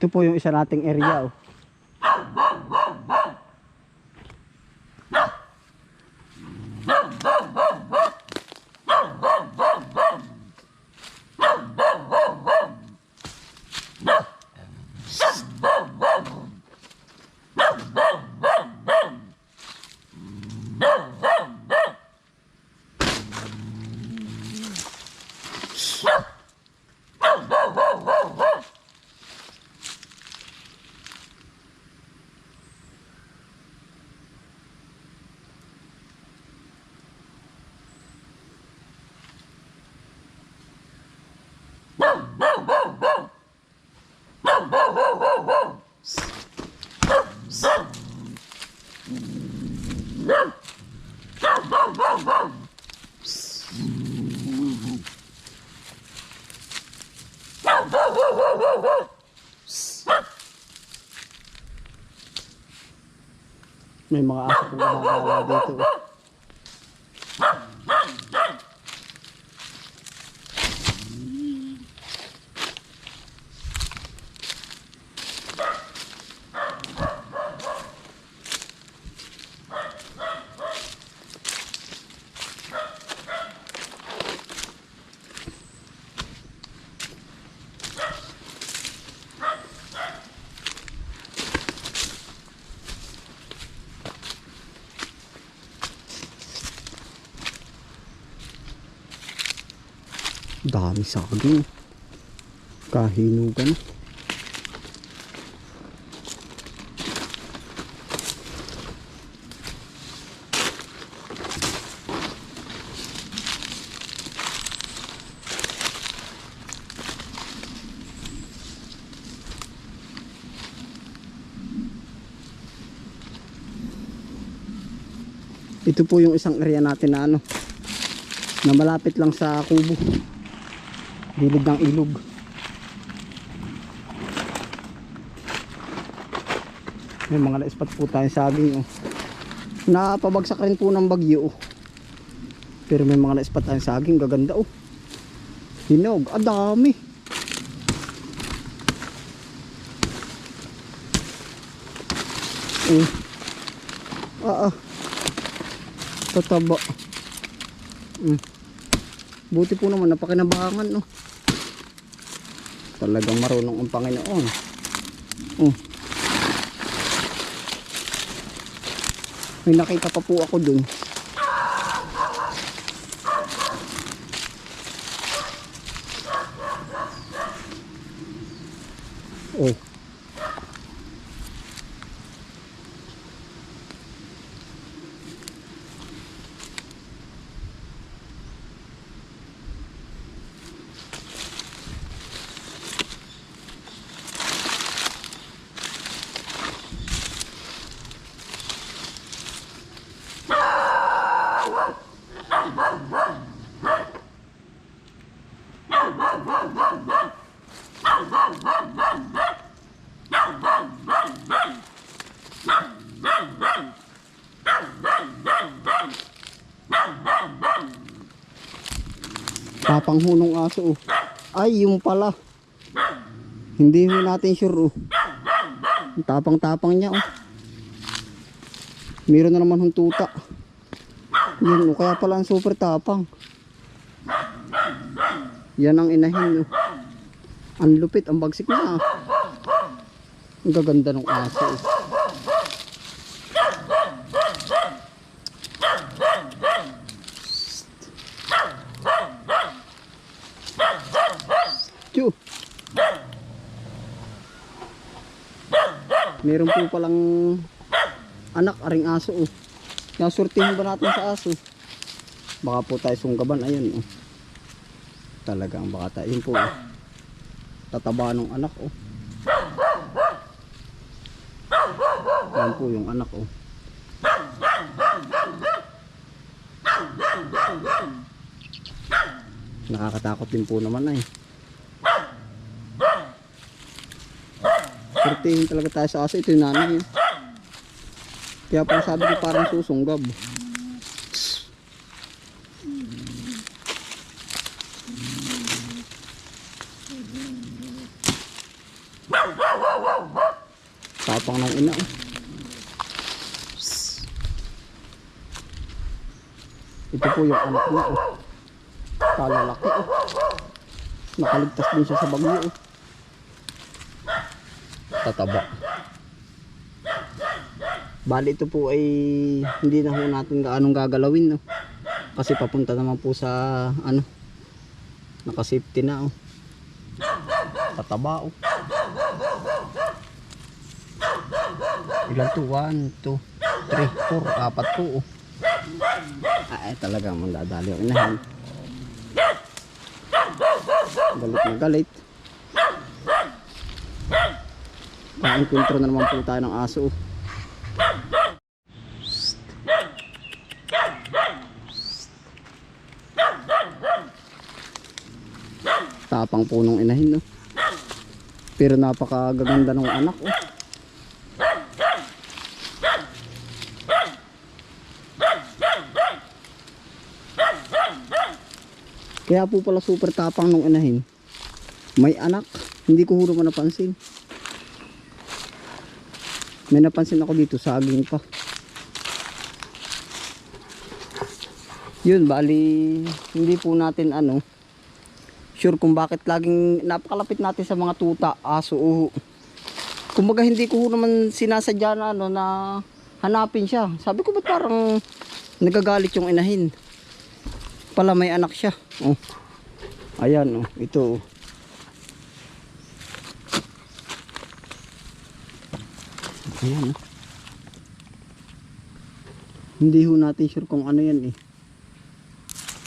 Ito po yung isa nating area. Oh. May mga aso gumagawa dito. Dami saging. Kahinugan. Ito po yung isang area natin na ano na malapit lang sa kubo gilid ng ilog may mga naispat po tayo saging oh. napabagsak rin po ng bagyo oh. pero may mga naispat tayo saging gaganda oh hinog ah dami oh. ah ah tataba mm. Buti po naman napakinabangan no. Talagang marunong ang Panginoon. Oh. May nakita pa po ako dun. Oh. Papanghunong aso oh. Ay, yung pala. Hindi mo natin sure oh. Ang Tapang-tapang niya oh. Meron na naman hong tuta. Yun oh, kaya pala ang super tapang. Yan ang inahin oh. Ang lupit, ang bagsik na ah. Ang gaganda ng aso oh. Meron po palang anak aring aso oh. Nasurtihin ba natin sa aso? Baka po tayo sunggaban ayun oh. Talagang baka tayo yun po oh. Tataba ng anak oh. Yan po yung anak oh. Nakakatakot din po naman ay. Surtihin talaga tayo sa aso. Ito yung nanay. eh. Kaya pala sabi ko parang susunggab. Tapang ng ina. Ito po yung anak niya. Oh. Kalalaki. Oh. Nakaligtas din siya sa bagyo. Oh. Tataba. Bali ito po ay hindi na ho natin gaanong gagalawin. No? Kasi papunta naman po sa ano. Naka-safety na. Oh. Tataba. Oh. Ilan to? 1, 2, 3, 4, apat po. Oh. Ay, talagang mandadali ang inahin. Galit na galit. Nakainkwentro na naman po tayo ng aso. Tapang po nung inahin, no? Pero napakagaganda ng anak, oh. Kaya po pala super tapang nung inahin. May anak. Hindi ko huro mo napansin. May napansin ako dito saging pa. Yun, bali hindi po natin ano sure kung bakit laging napakalapit natin sa mga tuta, aso, uho. Kumbaga hindi ko naman sinasadya na ano na hanapin siya. Sabi ko ba't parang nagagalit yung inahin. Pala may anak siya. Oh. Ayan oh, ito oh. Ayan. Hindi ho natin sure kung ano yan eh.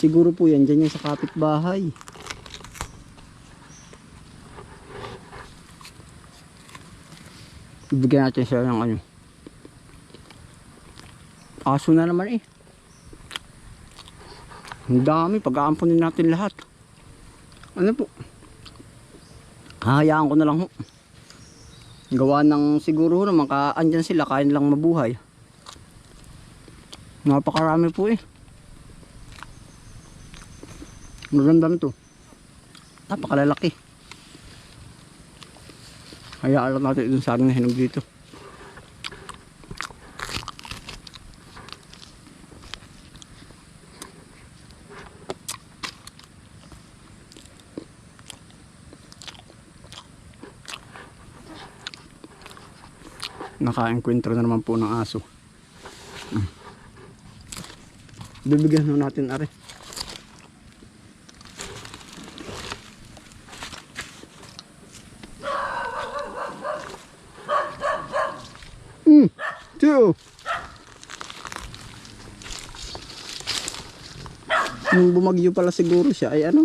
Siguro po yan dyan yan sa kapitbahay. Ibigyan natin siya ng ano. Aso na naman eh. Ang dami. Pag-aampunin natin lahat. Ano po? Hahayaan ko na lang ho. Gawa ng siguro naman ka sila kain lang mabuhay. Napakarami po eh. Maganda nito. Napakalalaki. Hayaan lang natin itong saging na hinog dito. Naka-encuentro na naman po ng aso. Bibigyan na natin are. Mm. Two. Nung bumagyo pala siguro siya ay ano?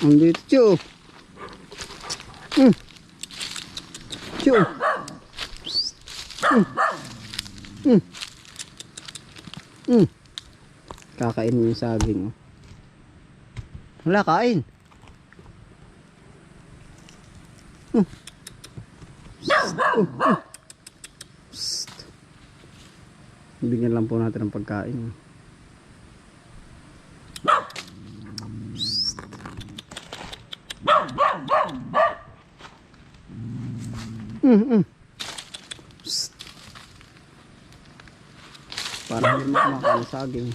Ang dito. Two. Mm. Two. Mm. Mm. Mm. Kakain mo yung saging. Oh. Wala, kain. Mm. Oh. Psst. Bigyan lang po natin ng pagkain. Psst. Mm, mm. Psst. Para hindi mo kumakain saging.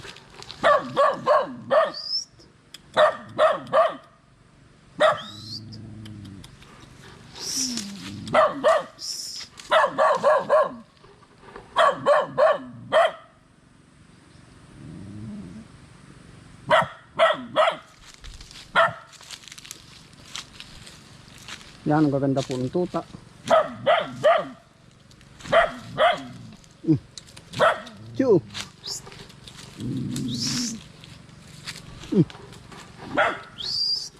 Yan, ang gaganda po ng tuta. Mm. Chu. Psst. Psst. Mm. Psst.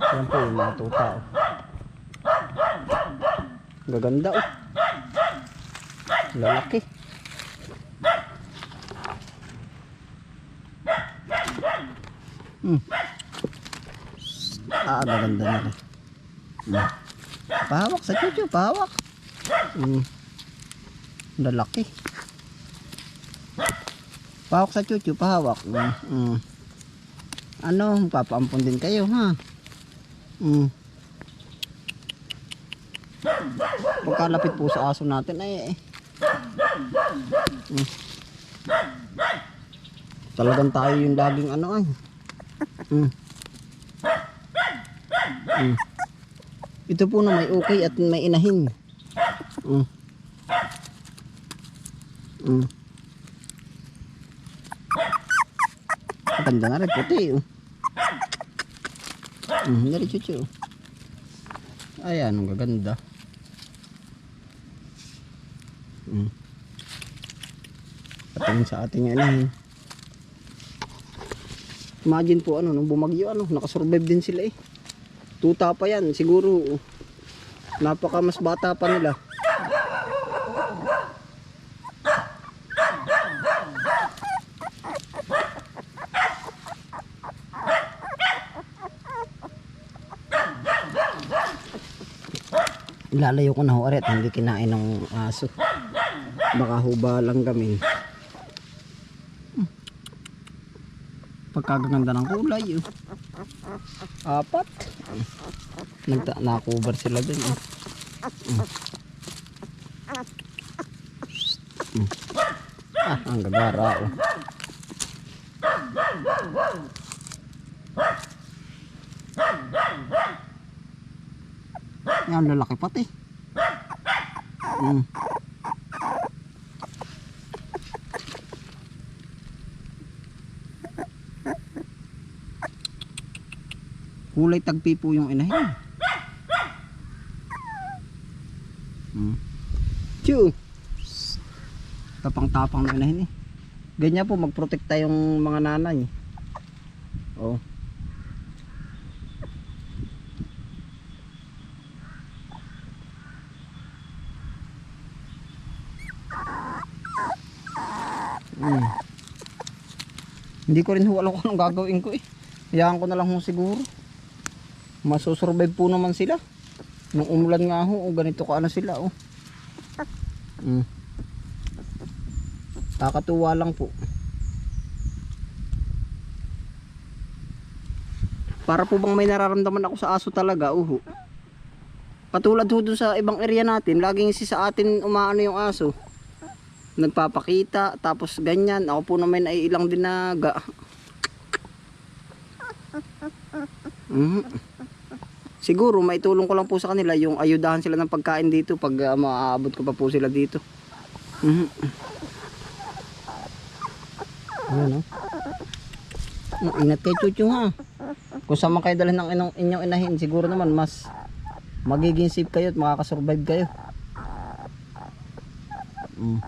Yan po yung mga tuta. Oh. Gaganda oh. Lalaki. Mm. Ah, maganda na rin. Mm. Pahawak sa chuchu, pahawak. Mm. Lalaki. Pahawak sa chuchu, pahawak. Mm. Mm. Ano, papaampon din kayo, ha? Mm. Pagkalapit po sa aso natin ay eh. Mm. Talagang tayo yung laging ano ay. Mm. Mm. Ito po na may okay at may inahin. Mm. Mm. Ganda na rin puti oh. Mm, dali chuchu. Ayan, ang gaganda. Mm. Patingin sa ating inahin. Imagine po ano, nung bumagyo ano, nakasurvive din sila eh. Tuta pa yan, siguro. Napaka mas bata pa nila. Ilalayo ko na ho aret, hindi kinain ng aso. Baka huba lang kami. Pagkaganda ng kulay. Oh. Apat. Nagta nakubar sila dun. Oh. Ah, ang gagara. Oh. Yan, lalaki pati. Mm. Kulay tagpi po yung inahin. Mm. Chew! Tapang-tapang ng inahin eh. Ganyan po magprotekta yung mga nanay. Oh. Mm. Hindi ko rin ho alam kung anong gagawin ko eh. Hayaan ko na lang ho siguro. Masusurvive po naman sila. Nung umulan nga ho, oh, ganito ka ano sila oh. Mm. Kakatuwa lang po. Para po bang may nararamdaman ako sa aso talaga, uho. Katulad ho dun sa ibang area natin, laging si sa atin umaano yung aso nagpapakita tapos ganyan ako po naman ay ilang din na ga Mhm. siguro maitulong ko lang po sa kanila yung ayudahan sila ng pagkain dito pag uh, maaabot ko pa po sila dito Mhm. Ayan, oh. No, ingat kay Chuchu ha kung saan kayo dalhin ng inyong, inyong inahin siguro naman mas magiging safe kayo at makakasurvive kayo Mm.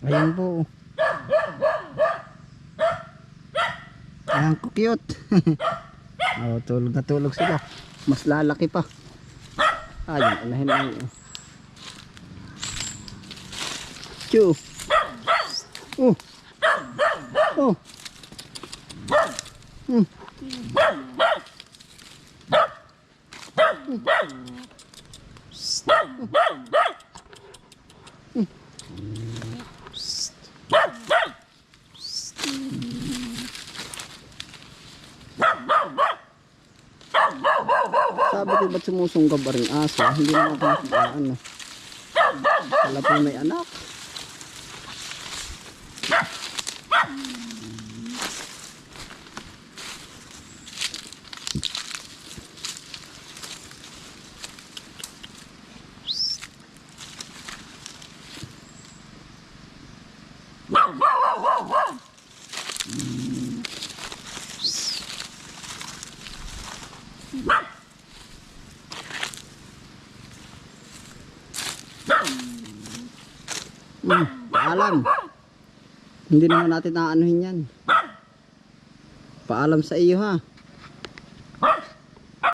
Ayan po. Ayan ko cute. oh, tulog na tulog sila. Mas lalaki pa. Ayun, unahin na yun. Chu. Oh. Oh. Hmm. Sabi ba't sumusunggab pa rin aso? Hindi naman ako ano. Wala po may anak. Paalam. Hindi naman natin naanuhin yan. Paalam sa iyo ha.